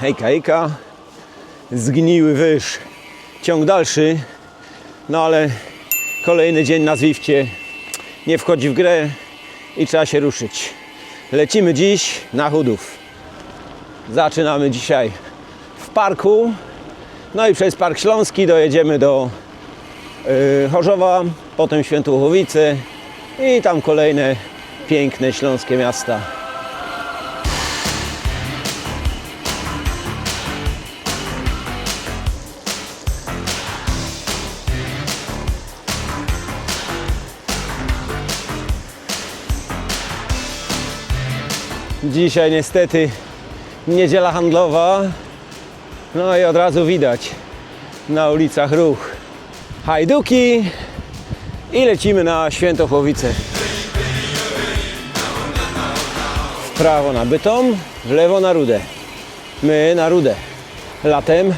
Hejka, hejka. Zgniły wyż. Ciąg dalszy. No ale kolejny dzień na Zwifcie nie wchodzi w grę i trzeba się ruszyć. Lecimy dziś na Chudów. Zaczynamy dzisiaj w parku. No i przez Park Śląski dojedziemy do yy, Chorzowa, potem Świętochłowice i tam kolejne piękne śląskie miasta. Dzisiaj niestety niedziela handlowa. No i od razu widać na ulicach ruch. Hajduki i lecimy na Świętochłowice. W prawo na Bytom, w lewo na Rudę. My na Rudę. Latem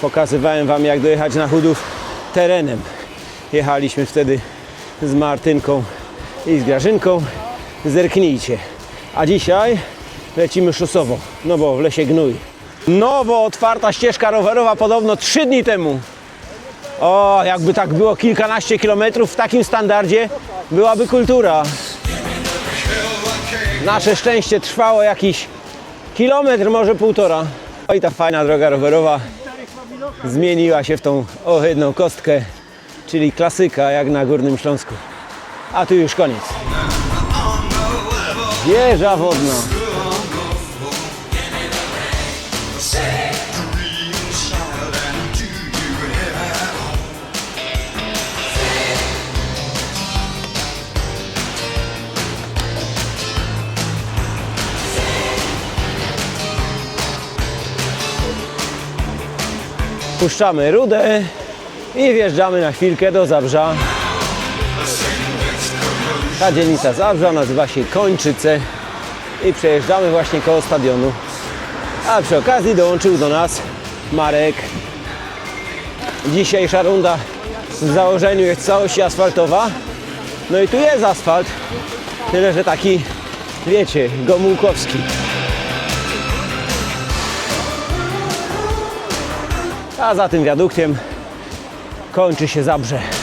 pokazywałem Wam jak dojechać na Chudów terenem. Jechaliśmy wtedy z Martynką i z Grażynką. Zerknijcie. A dzisiaj lecimy szosowo, no bo w lesie gnój. Nowo otwarta ścieżka rowerowa podobno 3 dni temu. O, jakby tak było kilkanaście kilometrów w takim standardzie, byłaby kultura. Nasze szczęście trwało jakiś kilometr, może półtora. O i ta fajna droga rowerowa zmieniła się w tą ohydną kostkę, czyli klasyka jak na Górnym Śląsku. A tu już koniec. Wieża wodna. Puszczamy rudę i wjeżdżamy na chwilkę do Zabrza. Ta dzielnica Zabrza nazywa się Kończyce i przejeżdżamy właśnie koło stadionu. A przy okazji dołączył do nas Marek. Dzisiejsza runda w założeniu jest w całości asfaltowa. No i tu jest asfalt, tyle że taki, wiecie, gomułkowski. A za tym wiaduktem kończy się Zabrze.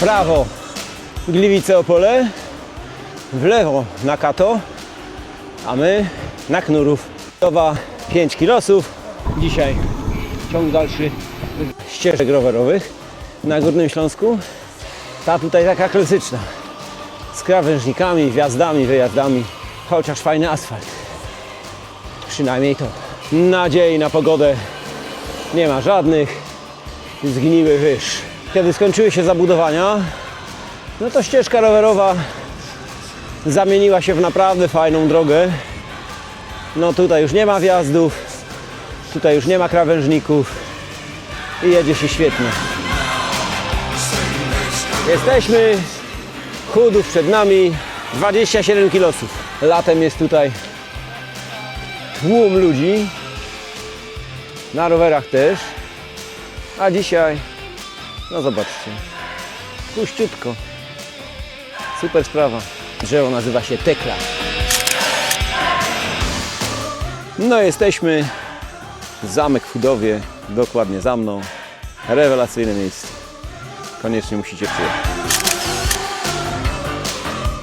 Prawo Gliwice Opole, w lewo na Kato, a my na Knurów. Towa 5 kilosów. Dzisiaj ciąg dalszy ścieżek rowerowych na Górnym Śląsku. Ta tutaj taka klasyczna. Z krawężnikami, wjazdami, wyjazdami, chociaż fajny asfalt. Przynajmniej to. Nadziei na pogodę nie ma żadnych. Zgniły wyż. Kiedy skończyły się zabudowania, no to ścieżka rowerowa zamieniła się w naprawdę fajną drogę. No tutaj już nie ma wjazdów, tutaj już nie ma krawężników i jedzie się świetnie. Jesteśmy, chudów przed nami, 27 kilosów. Latem jest tutaj tłum ludzi, na rowerach też, a dzisiaj, no zobaczcie, puściutko. Super sprawa. Drzewo nazywa się Tekla. No jesteśmy. Zamek w Chudowie, dokładnie za mną. Rewelacyjne miejsce. Koniecznie musicie przyjechać.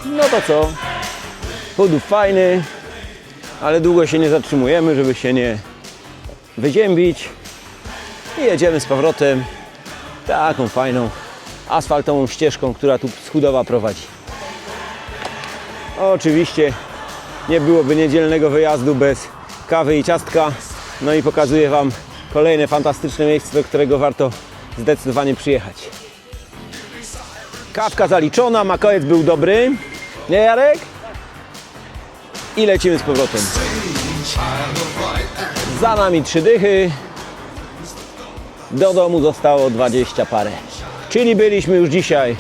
No to co? Chudów fajny, ale długo się nie zatrzymujemy, żeby się nie wyziębić. I jedziemy z powrotem taką fajną asfaltową ścieżką, która tu z Chudowa prowadzi. Oczywiście nie byłoby niedzielnego wyjazdu bez kawy i ciastka. No i pokazuję Wam kolejne fantastyczne miejsce, do którego warto zdecydowanie przyjechać. Kawka zaliczona, makołec był dobry. Nie Jarek? I lecimy z powrotem. Za nami trzy dychy. Do domu zostało 20 parę. Czyli byliśmy już dzisiaj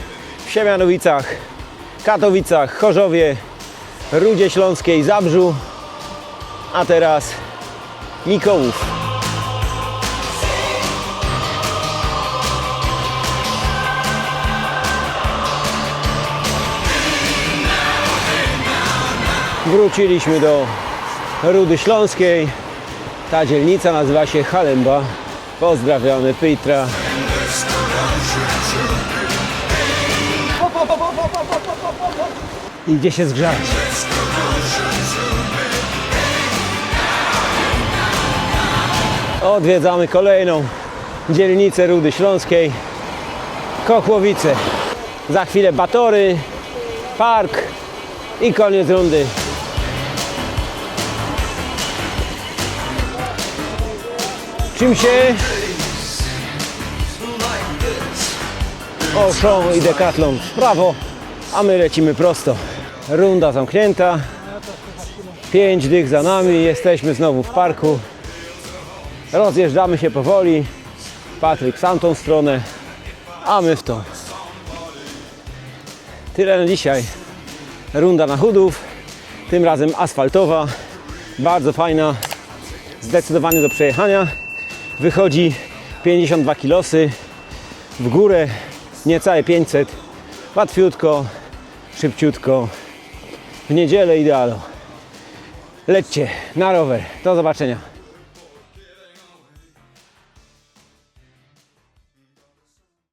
w Siemianowicach, Katowicach, Chorzowie, Rudzie Śląskiej, Zabrzu, a teraz Mikołów. Wróciliśmy do Rudy Śląskiej. Ta dzielnica nazywa się Halemba. Pozdrawiamy Pitra. I gdzie się zgrzać? Odwiedzamy kolejną dzielnicę Rudy Śląskiej. Kochłowice. Za chwilę Batory, park i koniec rundy. Czym się Auchan i Decathlon w prawo, a my lecimy prosto. Runda zamknięta. Pięć dych za nami, jesteśmy znowu w parku. Rozjeżdżamy się powoli. Patryk w tamtą stronę, a my w tą. Tyle na dzisiaj. Runda na chudów, tym razem asfaltowa, bardzo fajna, zdecydowanie do przejechania. Wychodzi 52 kilosy, w górę niecałe 500, łatwiutko, szybciutko, w niedzielę idealno. Lećcie na rower, do zobaczenia.